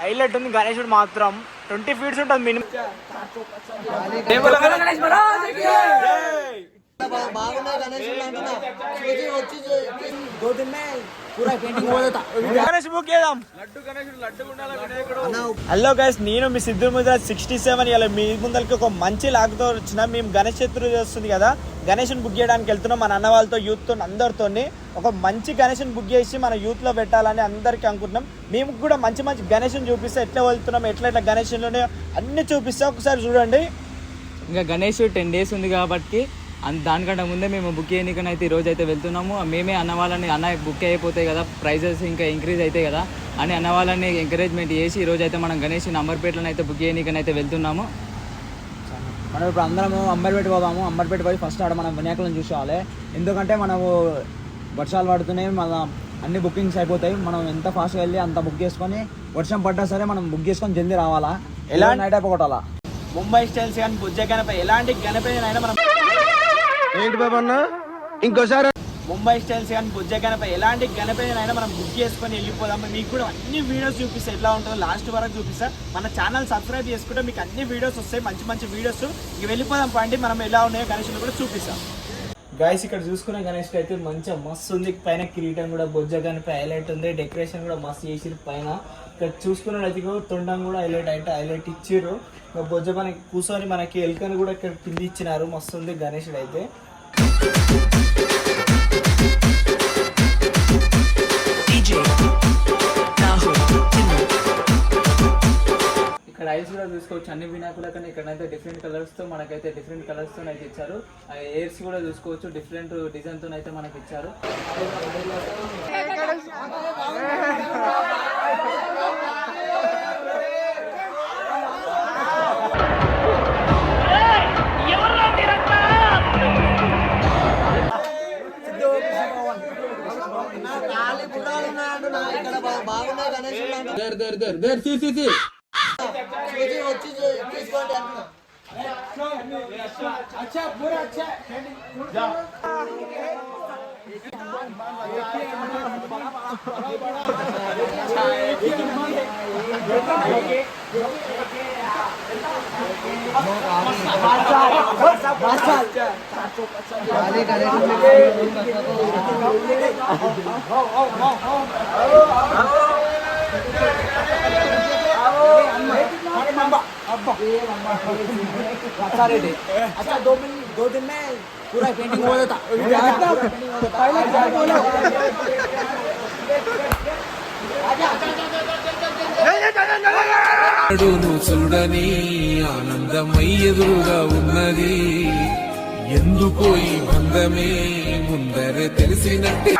Highlight ఉంది గణేశుడు మాత్రం. ట్వంటీ ఫీట్స్ ఉంటుంది మినిమం. గణేష్ బుక్ చేద్దాం. హలో గైస్ నేను మీ సిద్ధు ముద్ర సిక్స్టీ సెవెన్ ఇలా మీ ముందరికి ఒక మంచి లాగ్తో వచ్చిన మేము గణేష్ చతుర్థి వస్తుంది కదా. గణేష్ని బుక్ చేయడానికి వెళ్తున్నాం మన అన్న వాళ్ళతో యూత్తో అందరితో ఒక మంచి గణేష్ని బుక్ చేసి మన యూత్లో పెట్టాలని అందరికీ అనుకుంటున్నాం. మేము కూడా మంచి మంచి గణేష్ని చూపిస్తే ఎట్లా వెళ్తున్నాం ఎట్లా ఎట్లా గణేష్లోనే అన్ని చూపిస్తే. ఒకసారి చూడండి. ఇంకా గణేష్ టెన్ డేస్ ఉంది కాబట్టి దానికంటే ముందే మేము బుక్ చేయడానికని అయితే ఈ రోజు అయితే వెళ్తున్నాము మేమే అన్న వాళ్ళని అన్న బుక్ అయిపోతాయి కదా ప్రైజెస్ ఇంకా ఇంక్రీజ్ అవుతాయి కదా అని అన్న వాళ్ళని ఎంకరేజ్మెంట్ చేసి ఈ రోజు అయితే మనం గణేష్ నంబర్పేటలో అయితే బుక్ చేయడానికని అయితే వెళ్తున్నాము. మనం ఇప్పుడు అందరము అంబర్పేట పోదాము. అంబర్పేట పోయి ఫస్ట్ ఆడ మనం వినాయకులను చూసుకోవాలి ఎందుకంటే మనము వర్షాలు పడుతున్నాయి మన అన్ని బుకింగ్స్ అయిపోతాయి. మనం ఎంత ఫాస్ట్గా వెళ్ళి అంత బుక్ చేసుకొని వర్షం పడ్డా సరే మనం బుక్ చేసుకొని జల్దీ రావాలా? ఎలా? ఎలా నైట్ అయిపోగొట్టాలా? ముంబై స్టైల్స్ కానీ బుజ్జ గణపతి ఎలాంటి గణపతి అయినా మనం ఏంటి బాబు అన్న? ఇంకోసారి ముంబై స్టైల్స్ కానీ బుజ్జ గణపతి ఎలాంటి గణపతి అయినా మనం బుక్ చేసుకొని వెళ్ళిపోదాం. మీకు కూడా అన్ని వీడియోస్ చూపిస్తే. ఎట్లా ఉంటుందో లాస్ట్ వరకు చూపిస్తా. మన ఛానల్ సబ్స్క్రైబ్ చేసుకుంటే మీకు అన్ని వీడియోస్ వస్తాయి మంచి మంచి వీడియోస్ ఇక వెళ్ళిపోదాం పండి మనం ఎలా ఉన్నాయో గణేషులు కూడా చూపిస్తాం. గైస్ ఇక్కడ చూసుకునే గణేష్ అయితే మంచిగా మస్తు ఉంది. పైన కిరీటం కూడా బొజ్జ గణపతి హైలైట్ ఉంది. డెకరేషన్ కూడా మస్తు చేసిరు పైన. ఇక్కడ చూసుకున్నట్లయితే ఇగో తొండం కూడా హైలైట్ అయితే హైలైట్ ఇచ్చిర్రు ఇక బొజ్జ మనకి కూర్చొని మనకి ఎలుకని కూడా ఇక్కడ కింద ఇచ్చినారు. మస్తు ఉంది గణేషుడు అయితే. ఇక్కడ ఐస్ కూడా చూసుకోవచ్చు. అన్ని వినాయకుల కన్నా ఇక్కడైతే డిఫరెంట్ కలర్స్తో మనకైతే డిఫరెంట్ కలర్స్తో అయితే ఇచ్చారు. ఆ ఎయిర్స్ కూడా చూసుకోవచ్చు. డిఫరెంట్ డిజైన్తో అయితే మనకి ఇచ్చారు. घर घर सी सी सी मुझे वो चीज़ प्लीज़ कांटेक्ट ना अच्छा पूरा अच्छा। जा अच्छा, अच्छा, अच्छा। दो दिन दो दिन में पूरा पेंटिंग हो जाता అడును చూడని ఆనందమై ఎదురుగా ఉన్నది ఎందుకో ఈ బంధమే ముందరే తెలిసినట్టే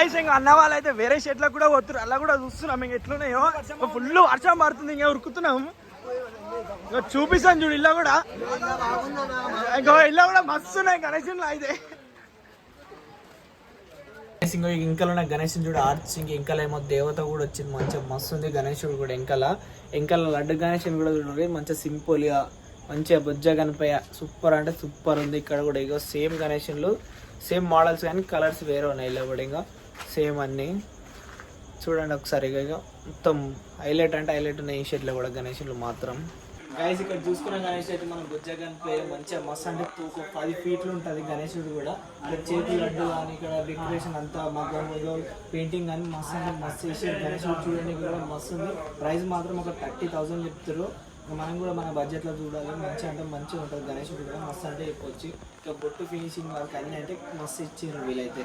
ఐస్ ఇంకా అన్న వాళ్ళు అయితే వేరే షెట్లకు కూడా పోతున్నారు అలా కూడా చూస్తున్నాం. ఇంక ఎట్లున్నాయో. ఫుల్ వర్షం పడుతుంది. ఇంకా ఉరుకుతున్నాం. ఇంకా చూపిస్తాను చూడు ఇలా కూడా. ఇంకా ఇలా కూడా మస్తున్నాయి. కనెక్షన్లు అయితే. ఇంకా ఇంకలో ఉన్న గణేశం చూడు ఇంకా ఏమో దేవత కూడా వచ్చింది మంచిగా మస్తు ఉంది గణేశుడు కూడా ఇంకల. ఇంకల లడ్డు గణేశుని కూడా చూడండి మంచిగా సింపుల్గా మంచిగా బుజ్జ గణపయ్య సూపర్ అంటే సూపర్ ఉంది ఇక్కడ కూడా. ఇగో సేమ్ గణేశులు సేమ్ మోడల్స్ కానీ కలర్స్ వేరే ఉన్నాయి ఇలా కూడా ఇంకా. సేమ్ అన్ని. చూడండి ఒకసారి ఇక మొత్తం హైలైట్ అంటే హైలైట్ ఉన్నాయి ఈ షర్ట్లో కూడా గణేశులు మాత్రం. గైస్ ఇక్కడ చూసుకున్న గణేష్ అయితే మనం బుజ్జగన్ పేరు మంచిగా మస్తు అంటే ఒక పది ఫీట్లు ఉంటుంది గణేశుడు కూడా. ఇక్కడ చేతులు లడ్డు కానీ ఇక్కడ డెకరేషన్ అంతా మగ్గం పెయింటింగ్ కానీ మస్తు అంటే మస్తు చేసి గణేశుడు చూడండి కూడా మస్తు ఉంది. ప్రైస్ మాత్రం ఒక థర్టీ థౌసండ్ చెప్తారు మనం కూడా మన బడ్జెట్లో చూడాలి. మంచి అంటే మంచిగా ఉంటుంది. గణేశుడు కూడా మస్తు అంటే చెప్పొచ్చు. ఇక బొట్టు ఫినిషింగ్ వరకు అన్నీ అయితే మస్తు ఇచ్చిండ్రు వీలైతే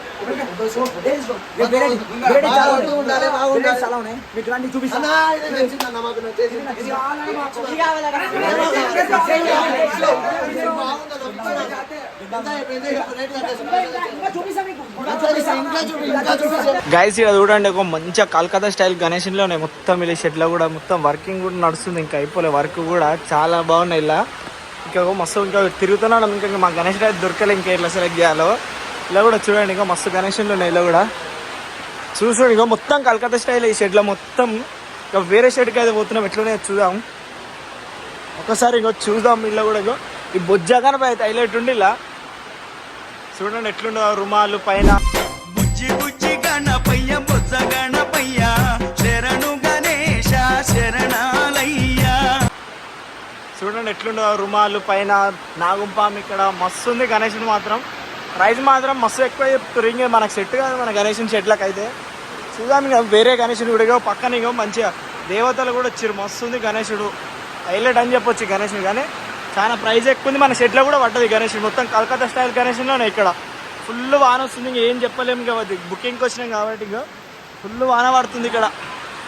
చూపిస్తాను గైస్ ఇక్కడ చూడండి ఒక మంచిగా కలకత్తా స్టైల్ గణేషన్లో ఉన్నాయి మొత్తం ఇలా షెడ్లో కూడా మొత్తం వర్కింగ్ కూడా నడుస్తుంది ఇంకా అయిపోలే వర్క్ కూడా చాలా బాగున్నాయి ఇలా. ఇంకా మస్తు ఇంకా తిరుగుతున్నాడు ఇంకా మా గణేష్ అయితే దొరకలే ఇంకా ఎట్లా సెలెక్ట్ చేయాలో. ఇలా కూడా చూడండి ఇంకా మస్తు గణేషన్లు ఉన్నాయి ఇలా కూడా. చూసుకోండి ఇంకా మొత్తం కలకత్తా స్టైల్ ఈ షెడ్లో మొత్తం. ఇంకా వేరే షెడ్కి అయితే పోతున్నాం ఎట్లనే చూద్దాం. ఒకసారి ఇంకో చూద్దాం ఇలా కూడా ఇంకో ఈ బొజ్జగానే అయితే హైలైట్ ఉండి ఇలా. చూడండి ఎట్లుండో రుమాలు పైన. బుజ్జి బుజ్జి గణపయ్య బుజ్జ గణపయ్య. శరణు గణేశ శరణాలయ్యా. చూడండి ఎట్లుండో రుమాలు పైన. నాగుంపాం ఇక్కడ మస్తు ఉంది గణేషుని మాత్రం. ప్రైస్ మాత్రం మస్తు ఎక్కువ చెప్తారు ఇంకా మనకు సెట్ కాదు మన గణేషన్ చెట్లకు అయితే చూద్దాం ఇంకా వేరే గణేషుడు కూడా ఇగో పక్కన ఇగో మంచిగా దేవతలు కూడా వచ్చారు మస్తు ఉంది గణేశుడు. హైలైట్ అని చెప్పొచ్చు గణేషుడు కానీ చాలా ప్రైస్ ఎక్కువ ఉంది. మన షెడ్లో కూడా పడ్డది గణేషుడు మొత్తం కలకత్తా స్టైల్ గణేషులోనే ఇక్కడ. ఫుల్ వాన వస్తుంది. ఇంకా ఏం చెప్పలేము కాబట్టి బుకింగ్కి వచ్చినాం కాబట్టి ఇంకా ఫుల్ వాన పడుతుంది ఇక్కడ.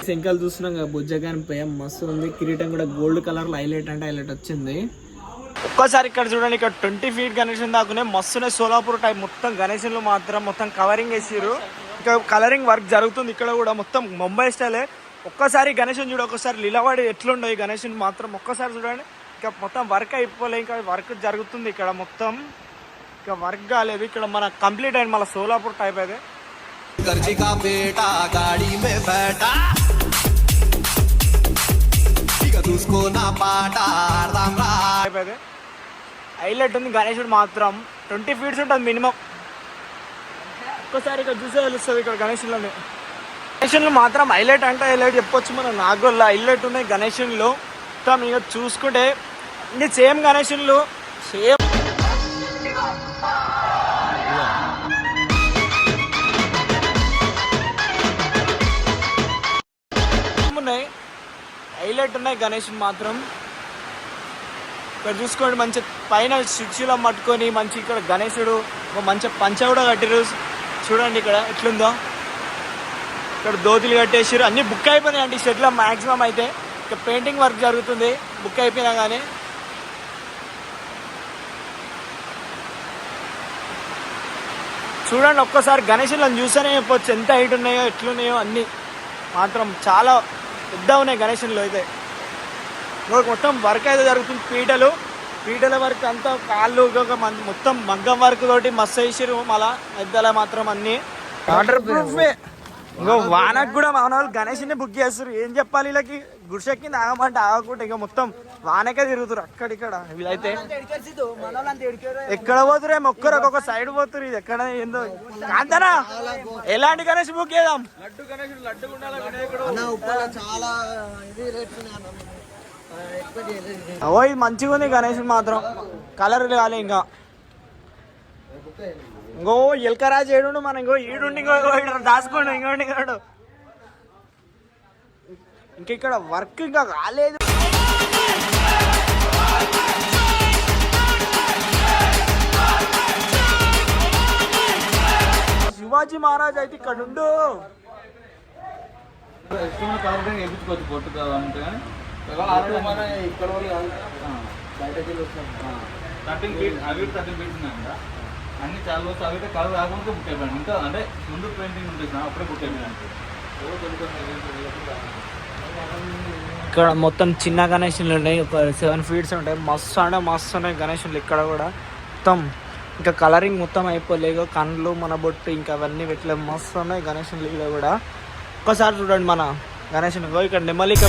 శంకలు చూస్తున్నాం కదా బుజ్జగాని పై మస్తు ఉంది. కిరీటం కూడా గోల్డ్ కలర్లో హైలైట్ అంటే హైలైట్ వచ్చింది. ఒక్కసారి ఇక్కడ చూడండి ఇక్కడ ట్వంటీ ఫీట్ గణేషన్ దాకునే మస్తునే సోలాపూర్ టైప్ మొత్తం గణేషన్లు మాత్రం మొత్తం కవరింగ్ వేసిర్రు. ఇంకా కలరింగ్ వర్క్ జరుగుతుంది ఇక్కడ కూడా మొత్తం ముంబై స్టైలే ఒక్కసారి గణేషన్ చూడ ఒక్కసారి లీలవాడి ఎట్లుండో ఈ గణేషన్ మాత్రం ఒక్కసారి చూడండి. ఇంకా మొత్తం వర్క్ అయిపోలే ఇంకా వర్క్ జరుగుతుంది ఇక్కడ మొత్తం. ఇంకా వర్క్ కాలేదు ఇక్కడ మన కంప్లీట్ అయింది మళ్ళీ సోలాపూర్ టైప్ అయితే. చూసుకున్న పాట హైలైట్ ఉంది గణేశుడు మాత్రం. ట్వంటీ ఫీట్స్ ఉంటుంది మినిమం. ఒక్కసారి ఇక్కడ చూసే తెలుస్తుంది ఇక్కడ గణేశుల్లోనే గణేశులు మాత్రం హైలైట్ అంటే హైలైట్ చెప్పొచ్చు మనం నాగోల్లో హైలైట్ ఉన్నాయి గణేశుల్లో మొత్తం ఇక చూసుకుంటే ఇంకా సేమ్ గణేశులు సేమ్ హైలైట్ ఉన్నాయి గణేష్ మాత్రం. ఇక్కడ చూసుకోండి మంచి పైన శిక్షలో పట్టుకొని మంచి ఇక్కడ గణేశుడు ఒక మంచి పంచ కూడా కట్టిరు చూడండి ఇక్కడ ఎట్లుందో. ఇక్కడ దోతులు కట్టేసారు అన్ని బుక్ అయిపోయినాయి అండి షెడ్లో మ్యాక్సిమం అయితే. ఇక్కడ పెయింటింగ్ వర్క్ జరుగుతుంది బుక్ అయిపోయినా కానీ చూడండి ఒక్కసారి గణేశులను చూస్తేనే చెప్పొచ్చు ఎంత హైట్ ఉన్నాయో ఎట్లున్నాయో అన్నీ. మాత్రం చాలా పెద్ద ఉన్నాయి గణేశులు అయితే. ఇంకొక మొత్తం వర్క్ అయితే జరుగుతుంది పీటలు. పీటల వర్క్ అంతా కాళ్ళు మొత్తం మగ్గం వర్క్ తోటి మస్తు వేసిరు మళ్ళా మధ్యలో మాత్రం అన్ని. వాటర్ ప్రూఫ్ ఇంకో వానకు కూడా మన వాళ్ళు గణేష్ని బుక్ చేస్తారు ఏం చెప్పాలి వీళ్ళకి? గుడిసె కింద ఆగమంటే ఆగకుండా ఇంకా మొత్తం వానకే తిరుగుతారు అక్కడిక్కడ. వీళ్ళైతే ఎక్కడ పోతురే ఒక్కరు ఒక్కొక్క సైడ్ పోతురు ఇది ఎక్కడ ఏందో. కాంతనా ఎలాంటి గణేష్ బుక్ చేద్దాం? ఓ ఇది మంచిగా ఉంది గణేష్ మాత్రం. కలర్ కాలే ఇంకా. ఇంకో ఎల్కరాజు ఏడు మనం ఇంకో ఈడుండి ఇంకో దాచుకోండి ఇంకోండి ఇంకోడు ఇంక ఇక్కడ వర్క్ ఇంకా కాలేదు. శివాజీ మహారాజ్ అయితే ఇక్కడ ఉండు వేయించుకోవచ్చు పొట్టు కావాలంటే కానీ ఇక్కడ థర్టీన్ ఫీట్ అవి థర్టీన్ ఫీట్స్ ఉన్నాయంట. అన్ని చాలా రోజులు అవి కలర్ రాకుండా బుక్ అయిపోయాను ఇంకా అంటే ముందు పెయింటింగ్ ఉంటుంది అప్పుడే బుక్ అయిపోయాను ఇక్కడ మొత్తం చిన్న గణేషన్లు ఉన్నాయి. ఒక సెవెన్ ఫీట్స్ ఉంటాయి. మస్తు అంటే మస్తు ఉన్నాయి గణేషన్లు ఇక్కడ కూడా. మొత్తం ఇంకా కలరింగ్ మొత్తం అయిపోలేదు. కళ్ళు మన బొట్టు ఇంకా అవన్నీ పెట్టలే మస్తు ఉన్నాయి గణేషన్లు ఇక్కడ కూడా. ఒక్కసారి చూడండి మన గణేషన్. ఇగో ఇక్కడ నెమలిక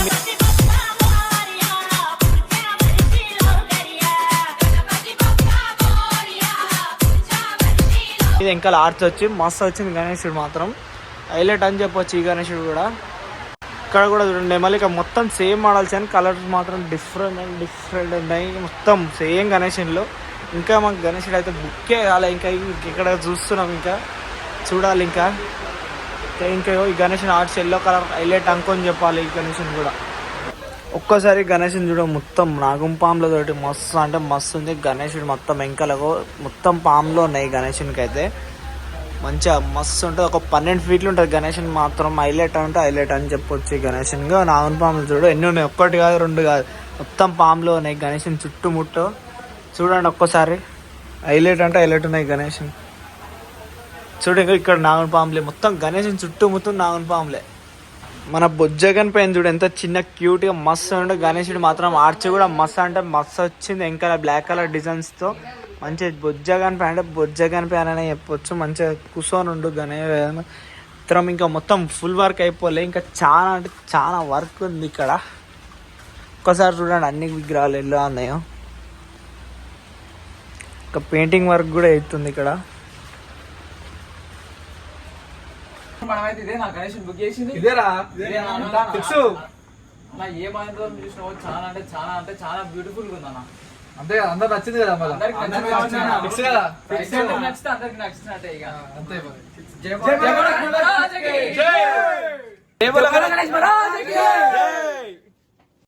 ఇది ఇంకా ఆర్చ్ వచ్చి మస్తు వచ్చింది గణేశుడు మాత్రం. హైలైట్ అని చెప్పొచ్చు ఈ గణేశుడు కూడా. ఇక్కడ కూడా చూడండి నెమలిక మొత్తం సేమ్ మోడల్స్ అని కలర్స్ మాత్రం డిఫరెంట్ అండ్ డిఫరెంట్ ఉన్నాయి. మొత్తం సేమ్ గణేషన్లో ఇంకా మాకు గణేశుడు అయితే బుక్కే కాలే. ఇంకా ఇక్కడ చూస్తున్నాం ఇంకా. చూడాలి ఇంకా. ఇంకా ఈ గణేశుని ఆర్ట్స్ ఎల్లో కలర్ హైలైట్ అనుకొని చెప్పాలి ఈ గణేశుని కూడా. ఒక్కసారి గణేషుని చూడ మొత్తం నాగం తోటి మస్తు అంటే మస్తు ఉంది. గణేశుడు మొత్తం వెంకలకు మొత్తం పాములో ఉన్నాయి గణేషునికి అయితే మంచిగా మస్తు ఉంటుంది. ఒక పన్నెండు ఫీట్లు ఉంటుంది గణేషన్ మాత్రం. హైలైట్ అంటే హైలైట్ అని చెప్పొచ్చు ఈ గణేషన్గా. నాగన్ పాములు చూడు ఎన్ని ఉన్నాయి? ఒక్కటి కాదు రెండు కాదు. మొత్తం పాములో ఉన్నాయి గణేషన్ చుట్టుముట్టు. చూడండి ఒక్కసారి. హైలైట్ అంటే హైలైట్ ఉన్నాయి గణేషన్. చూడండి ఇక్కడ నాగుల పాములే. మొత్తం గణేశం చుట్టూ మొత్తం పాములే. మన బొజ్జగన్ పైన చూడు ఎంత చిన్న క్యూట్గా మస్తు ఉండే గణేశుడు మాత్రం ఆర్చి కూడా మస్తు అంటే మస్తు వచ్చింది. ఇంకా బ్లాక్ కలర్ డిజైన్స్తో మంచి బొజ్జగన్ పైన అంటే బొజ్జగన్ పైన అనే చెప్పొచ్చు. మంచిగా కూర్చొని ఉండు గణేష్ మిత్రం ఇంకా మొత్తం ఫుల్ వర్క్ అయిపోలే. ఇంకా చాలా అంటే చాలా వర్క్ ఉంది ఇక్కడ. ఒక్కసారి చూడండి అన్ని విగ్రహాలు ఎలా ఉన్నాయో ఇంకా పెయింటింగ్ వర్క్ కూడా అవుతుంది ఇక్కడ. మనమైతే ఇదే నా గణేష్ బుక్ చేసింది ఇదేరా? ఫిక్స్. నా ఏ మాత్రం చూసినావో చాలా అంటే చాలా అంటే చాలా బ్యూటిఫుల్గా ఉందన్న. అంతే కదా అందరు నచ్చింది కదా అన్న. ఫిక్స్ కదా? ఫిక్స్ అంటే నచ్చితే అందరికి నచ్చినట్టే ఇక. అంతే!